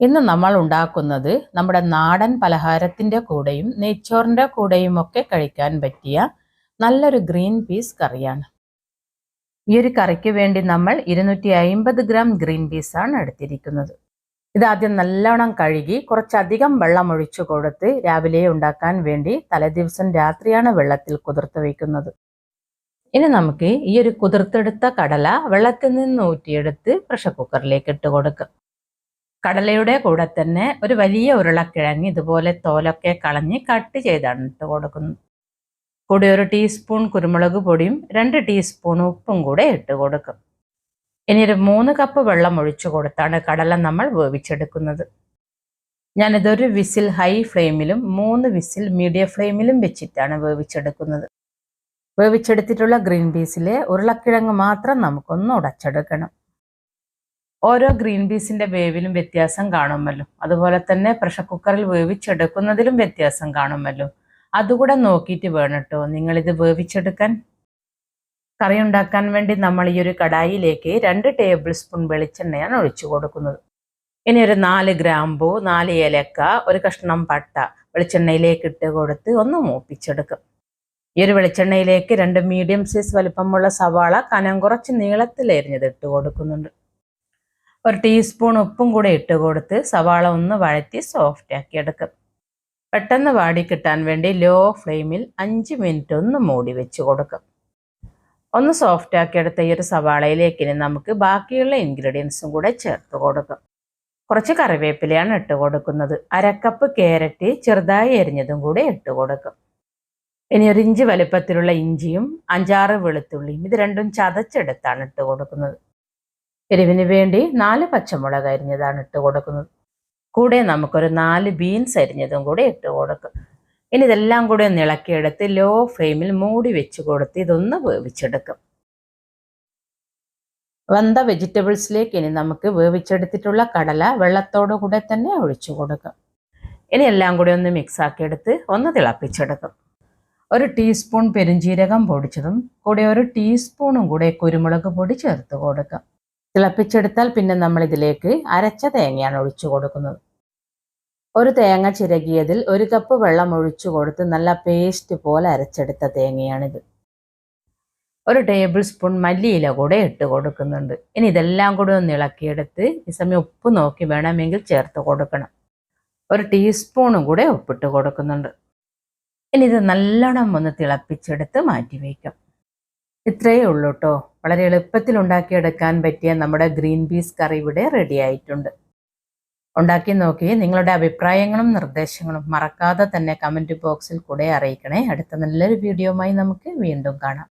ഇന്ന് നമ്മൾ ഉണ്ടാക്കുന്നത് നമ്മുടെ നാടൻ പലഹാരത്തിന്റെ കൂടെയും നെയ്ച്ചോറിന്റെ കൂടെയും ഒക്കെ കഴിക്കാൻ പറ്റിയ നല്ലൊരു ഗ്രീൻ പീസ് കറിയാണ്. ഈ ഒരു കറിക്ക് വേണ്ടി നമ്മൾ ഇരുന്നൂറ്റി അയിമ്പത് ഗ്രാം ഗ്രീൻ പീസാണ് എടുത്തിരിക്കുന്നത്. ഇത് ആദ്യം നല്ലോണം കഴുകി കുറച്ചധികം വെള്ളം ഒഴിച്ചു കൊടുത്ത് രാവിലെ ഉണ്ടാക്കാൻ വേണ്ടി തലേദിവസം രാത്രിയാണ് വെള്ളത്തിൽ കുതിർത്ത് വയ്ക്കുന്നത്. ഇനി നമുക്ക് ഈ ഒരു കുതിർത്തെടുത്ത കടല വെള്ളത്തിൽ നിന്ന് ഊറ്റിയെടുത്ത് പ്രഷർ കുക്കറിലേക്ക് ഇട്ട് കൊടുക്കാം. കടലയുടെ കൂടെ തന്നെ ഒരു വലിയ ഉരുളക്കിഴങ്ങ് ഇതുപോലെ തോലൊക്കെ കളഞ്ഞ് കട്ട് ചെയ്താണ് ഇട്ട് കൊടുക്കുന്നത് കൂടി ഒരു ടീസ്പൂൺ കുരുമുളക് പൊടിയും രണ്ട് ടീസ്പൂൺ ഉപ്പും കൂടെ ഇട്ട് കൊടുക്കും. ഇനി ഒരു മൂന്ന് കപ്പ് വെള്ളം ഒഴിച്ചു കൊടുത്താണ് കടല നമ്മൾ വേവിച്ചെടുക്കുന്നത്. ഞാനിതൊരു വിസിൽ ഹൈ ഫ്ലെയിമിലും മൂന്ന് വിസിൽ മീഡിയം ഫ്ലെയിമിലും വെച്ചിട്ടാണ് വേവിച്ചെടുക്കുന്നത്. വേവിച്ചെടുത്തിട്ടുള്ള ഗ്രീൻ പീസിലെ ഉരുളക്കിഴങ്ങ് മാത്രം നമുക്കൊന്ന് ഉടച്ചെടുക്കണം. ഓരോ ഗ്രീൻ പീസിന്റെ വേവിലും വ്യത്യാസം കാണുമല്ലോ. അതുപോലെ തന്നെ പ്രഷർ കുക്കറിൽ വേവിച്ചെടുക്കുന്നതിലും വ്യത്യാസം കാണുമല്ലോ. അതുകൂടെ നോക്കിയിട്ട് വേണം കേട്ടോ. നിങ്ങളിത് വേവിച്ചെടുക്കാൻ. കറി ഉണ്ടാക്കാൻ വേണ്ടി നമ്മൾ ഈ ഒരു കടായിലേക്ക് രണ്ട് ടേബിൾ സ്പൂൺ വെളിച്ചെണ്ണയാണ് ഒഴിച്ചു കൊടുക്കുന്നത്. ഇനി ഒരു നാല് ഗ്രാമ്പു നാല് ഏലക്ക ഒരു കഷ്ണം പട്ട വെളിച്ചെണ്ണയിലേക്ക് ഇട്ട് കൊടുത്ത് ഒന്ന് മൂപ്പിച്ചെടുക്കും. ഈ ഒരു വെളിച്ചെണ്ണയിലേക്ക് രണ്ട് മീഡിയം സൈസ് വലിപ്പമുള്ള സവാള കനം കുറച്ച് നീളത്തിൽ എരിഞ്ഞത് ഇട്ട് കൊടുക്കുന്നുണ്ട്. ഒരു ടീസ്പൂൺ ഉപ്പും കൂടെ ഇട്ട് കൊടുത്ത് സവാള ഒന്ന് വഴറ്റി സോഫ്റ്റ് ആക്കി എടുക്കും. പെട്ടെന്ന് വാടി കിട്ടാൻ വേണ്ടി ലോ ഫ്ലെയിമിൽ അഞ്ച് മിനിറ്റ് ഒന്ന് മൂടി വെച്ച് കൊടുക്കും. ഒന്ന് സോഫ്റ്റ് ആക്കി എടുത്ത ഈ ഒരു സവാളയിലേക്ക് ഇനി നമുക്ക് ബാക്കിയുള്ള ഇൻഗ്രീഡിയൻസും കൂടെ ചേർത്ത് കൊടുക്കും. കുറച്ച് കറിവേപ്പിലയാണ് ഇട്ട് കൊടുക്കുന്നത്. അരക്കപ്പ് ക്യാരറ്റ് ചെറുതായി എരിഞ്ഞതും കൂടെ ഇട്ട് കൊടുക്കും. ഇനി ഒരു ഇഞ്ച് വലുപ്പത്തിലുള്ള ഇഞ്ചിയും അഞ്ചാറ് വെളുത്തുള്ളിയും ഇത് രണ്ടും ചതച്ചെടുത്താണ് ഇട്ട് കൊടുക്കുന്നത്. എരിവിന് വേണ്ടി നാല് പച്ചമുളക് അരിഞ്ഞതാണ് ഇട്ട് കൊടുക്കുന്നത്. കൂടെ നമുക്കൊരു നാല് ബീൻസ് അരിഞ്ഞതും കൂടെ ഇട്ട് കൊടുക്കും. ഇനി ഇതെല്ലാം കൂടെ ഒന്ന് ഇളക്കിയെടുത്ത് ലോ ഫ്ലെയിമിൽ മൂടി വെച്ച് കൊടുത്ത് ഇതൊന്ന് വേവിച്ചെടുക്കും. വന്ന വെജിറ്റബിൾസിലേക്ക് ഇനി നമുക്ക് വേവിച്ചെടുത്തിട്ടുള്ള കടല വെള്ളത്തോടു കൂടെ തന്നെ ഒഴിച്ചു കൊടുക്കും. ഇനി എല്ലാം കൂടി ഒന്ന് മിക്സ് ആക്കിയെടുത്ത് ഒന്ന് തിളപ്പിച്ചെടുക്കും. ഒരു ടീസ്പൂൺ പെരുംജീരകം പൊടിച്ചതും കൂടെ ഒരു ടീസ്പൂണും കൂടെ കുരുമുളക് പൊടി ചേർത്ത് കൊടുക്കാം. തിളപ്പിച്ചെടുത്താൽ പിന്നെ നമ്മൾ ഇതിലേക്ക് അരച്ച തേങ്ങയാണ് ഒഴിച്ചു കൊടുക്കുന്നത്. ഒരു തേങ്ങ ചിരകിയതിൽ ഒരു കപ്പ് വെള്ളം ഒഴിച്ചു കൊടുത്ത് നല്ല പേസ്റ്റ് പോലെ അരച്ചെടുത്ത തേങ്ങയാണിത്. ഒരു ടേബിൾ സ്പൂൺ മല്ലിയില കൂടെ ഇട്ട് കൊടുക്കുന്നുണ്ട്. ഇനി ഇതെല്ലാം കൂടെ ഒന്ന് ഇളക്കിയെടുത്ത് ഈ സമയം ഉപ്പ് നോക്കി വേണമെങ്കിൽ ചേർത്ത് കൊടുക്കണം. ഒരു ടീസ്പൂണും കൂടെ ഉപ്പിട്ട് കൊടുക്കുന്നുണ്ട്. ഇനി ഇത് നല്ലോണം ഒന്ന് തിളപ്പിച്ചെടുത്ത് മാറ്റി വയ്ക്കാം. ഇത്രയേ ഉള്ളൂ കേട്ടോ വളരെ എളുപ്പത്തിൽ ഉണ്ടാക്കിയെടുക്കാൻ പറ്റിയ നമ്മുടെ ഗ്രീൻ പീസ് കറി ഇവിടെ റെഡി ആയിട്ടുണ്ട്. ഉണ്ടാക്കി നോക്കി. നിങ്ങളുടെ അഭിപ്രായങ്ങളും നിർദ്ദേശങ്ങളും മറക്കാതെ തന്നെ കമന്റ് ബോക്സിൽ കൂടെ അറിയിക്കണേ. അടുത്ത നല്ലൊരു വീഡിയോയുമായി നമുക്ക് വീണ്ടും കാണാം.